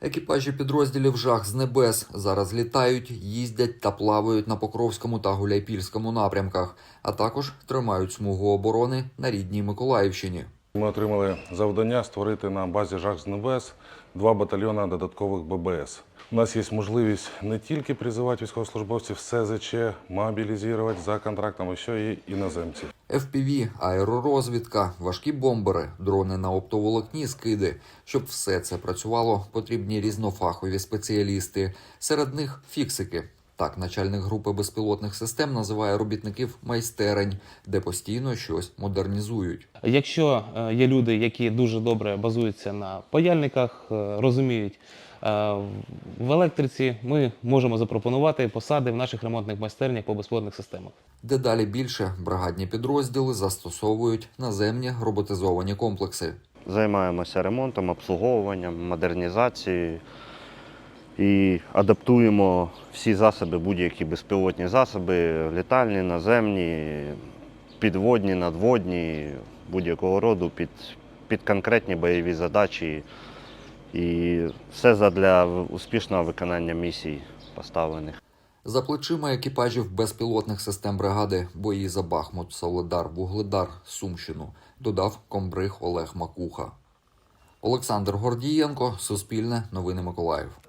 Екіпажі підрозділів Жах з небес зараз літають, їздять та плавають на Покровському та Гуляйпільському напрямках, а також тримають смугу оборони на рідній Миколаївщині. Ми отримали завдання створити на базі Жах з небес два батальйони додаткових ББС. У нас є можливість не тільки призивати військовослужбовців СЗЧ, мобілізувати за контрактом, а ще й іноземців. FPV, аеророзвідка, важкі бомбери, дрони на оптоволокні, скиди. Щоб все це працювало, потрібні різнофахові спеціалісти. Серед них фіксики. Так, начальник групи безпілотних систем називає робітників майстерень, де постійно щось модернізують. Якщо е, є люди, які дуже добре базуються на паяльниках, е, розуміють е, в електриці, ми можемо запропонувати посади в наших ремонтних майстернях по безплатних системах. Дедалі більше бригадні підрозділи застосовують наземні роботизовані комплекси. Займаємося ремонтом, обслуговуванням, модернізацією і адаптуємо всі засоби, будь-які безпілотні засоби, літальні, наземні, підводні, надводні, будь-якого роду під, під конкретні бойові задачі. І все задля успішного виконання місій поставлених. За плечима екіпажів безпілотних систем бригади бої за Бахмут, Соледар, Вугледар, Сумщину, додав комбриг Олег Макуха. Олександр Гордієнко, Суспільне, Новини Миколаїв.